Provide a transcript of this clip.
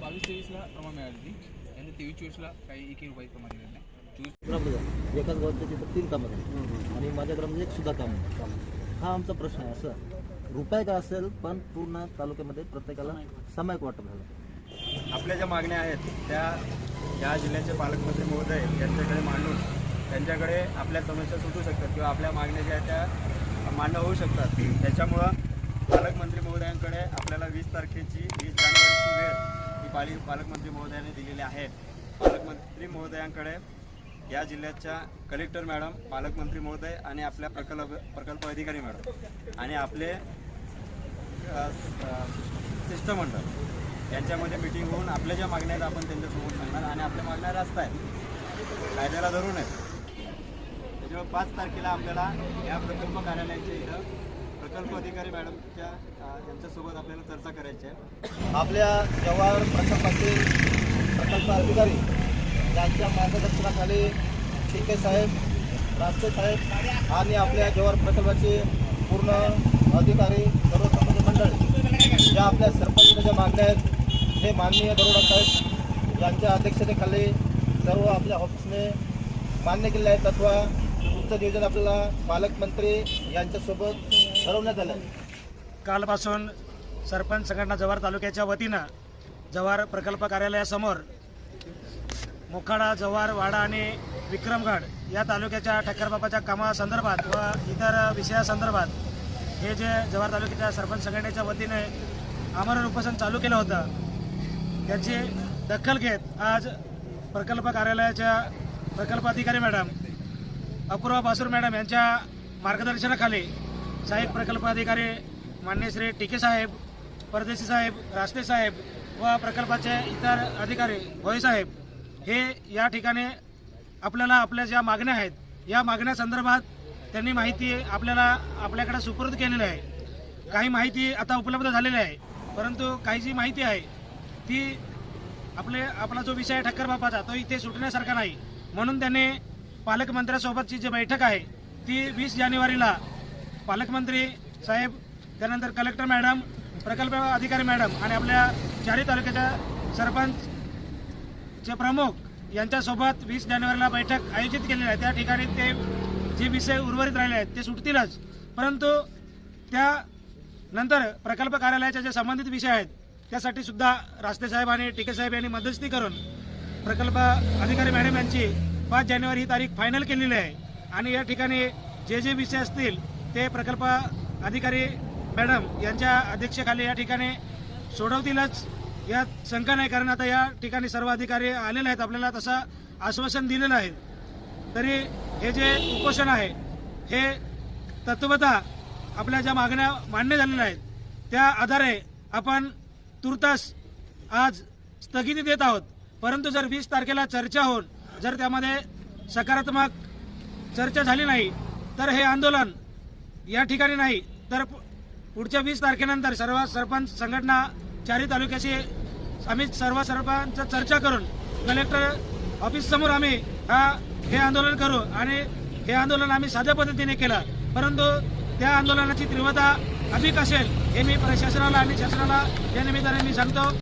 बावीस तेवीसला प्रमाण मिळाली ती आणि तेवीस चोवीसला काही एकही रुपये प्रमाण मिळाले नाही. एकाच गावात तिथं तीन कामं झाली. आणि माझ्या ग्रामपंचायत एक सुद्धा काम. हा आमचा प्रश्न आहे असं. रुपये का असेल पण पूर्ण तालुक्यामध्ये प्रत्येकाला सामायिक वाटप झालं. आपल्या ज्या मागण्या आहेत त्या या जिल्ह्याचे पालकमंत्री महोदय यांच्याकडे मांडून त्यांच्याकडे आपल्या समस्या सुटू शकतात किंवा आपल्या मागण्या ज्या त्या मान्य होऊ शकतात. त्याच्यामुळं पालकमंत्री महोदयांकडे आपल्याला वीस तारखेची वीस जानेवारीची वेळ ही पाली पालकमंत्री महोदयांनी दिलेली आहे. पालकमंत्री महोदयांकडे या जिल्ह्याच्या कलेक्टर मॅडम पालकमंत्री महोदय आणि आपल्या प्रकल्प प्रकल्प अधिकारी मॅडम आणि आपले शिष्टमंडळ यांच्यामध्ये मिटिंग होऊन आपल्या ज्या मागण्या आहेत आपण त्यांच्यासमोर सांगणार आणि आपल्या मागण्या रास्त आहेत. कायद्याला धरून आहेत. त्याच्यामुळे पाच तारखेला आपल्याला या प्रकल्प कार्यालयाच्या इथं प्रकल्प अधिकारी मॅडमच्या यांच्यासोबत आपल्याला चर्चा करायची आहे. आपल्या जवाहर प्रकल्पाचे प्रकल्प अधिकारी यांच्या मार्गदर्शनाखाली टिके साहेब रास्ते साहेब आणि आपल्या जवाहर प्रकल्पाचे पूर्ण अधिकारी सर्व संबंधित मंडळ ज्या आपल्या सरपंचाच्या ज्या मागण्या आहेत हे माननीय दरोडा साहेब यांच्या अध्यक्षतेखाली सर्व आपल्या ऑफिसने मान्य केले आहेत. तत्वा पुढचं नियोजन आपल्याला पालकमंत्री यांच्यासोबत ठरवण्यात आलं कालपासून सरपंच संघटना जव्हार तालुक्याच्या वतीनं जव्हार प्रकल्प कार्यालयासमोर मोखाडा जव्हार वाडा आणि विक्रमगड या तालुक्याच्या ठक्करबाबाच्या कामासंदर्भात व इतर विषयासंदर्भात हे जे जव्हार तालुक्याच्या सरपंच संघटनेच्या वतीने आमरण उपोषण चालू केलं होतं त्याची दखल घेत आज प्रकल्प कार्यालयाच्या प्रकल्प अधिकारी मॅडम अपूर्वा बासूर मॅडम यांच्या मार्गदर्शनाखाली साहेब प्रकल्प अधिकारी मान्य श्री टिके साहेब परदेशी साहेब रास्ते साहेब व प्रकल्पाचे इतर अधिकारी भोई साहेब हे या ठिकाणी आपल्याला आपल्या ज्या मागण्या आहेत या मागण्यासंदर्भात त्यांनी माहिती आपल्याला आपल्याकडे सुपूर्द केलेली आहे. काही माहिती आता उपलब्ध झालेली आहे परंतु काही जी माहिती आहे ती आपले आपला जो विषय आहे ठक्कर बापाचा तो इथे सुटण्यासारखा नाही. म्हणून त्यांनी पालकमंत्र्यासोबतची जी बैठक आहे ती वीस जानेवारीला पालकमंत्री साहेब त्यानंतर कलेक्टर मॅडम प्रकल्प अधिकारी मॅडम आणि आपल्या चारही तालुक्याच्या सरपंच चे प्रमुख यांच्यासोबत वीस जानेवारीला बैठक आयोजित केलेली आहे. त्या ठिकाणी ते जे विषय उर्वरित राहिले आहेत ते सुटतीलच. परंतु त्या नंतर प्रकल्प कार्यालयाच्या जे संबंधित विषय आहेत त्यासाठी सुद्धा रास्ते साहेब आणि टिके साहेब यांनी मध्यस्थी करून प्रकल्प अधिकारी मॅडम यांची पाच जानेवारी ही तारीख फायनल केलेली आहे. आणि या ठिकाणी जे जे विषय असतील ते प्रकल्प अधिकारी मॅडम यांच्या अध्यक्षतेखाली या ठिकाणी सोडवतीलच. यात शंका नाही कारण आता या ठिकाणी सर्व अधिकारी आलेले आहेत आपल्याला तसं आश्वासन दिलेलं आहे. तरी हे जे उपोषण आहे हे तत्वता आपल्या ज्या मागण्या मान्य झालेल्या आहेत त्या आधारे आपण तुर्तास आज स्थगिती देत आहोत. परंतु जर वीस तारखेला चर्चा होऊन जर त्यामध्ये सकारात्मक चर्चा झाली नाही तर हे आंदोलन या ठिकाणी नाही तर पु- पुढच्या वीस तारखेनंतर सर्व सरपंच संघटना चारी तालुक्याची आम्ही सर्व सर्वांचा चर्चा करून कलेक्टर ऑफिस समोर आम्ही हा हे आंदोलन करू आणि हे आंदोलन आम्ही साध्या पद्धतीने केलं. परंतु त्या आंदोलनाची तीव्रता अधिक असेल हे मी प्रशासनाला आणि शासनाला या निमित्ताने मी सांगतो.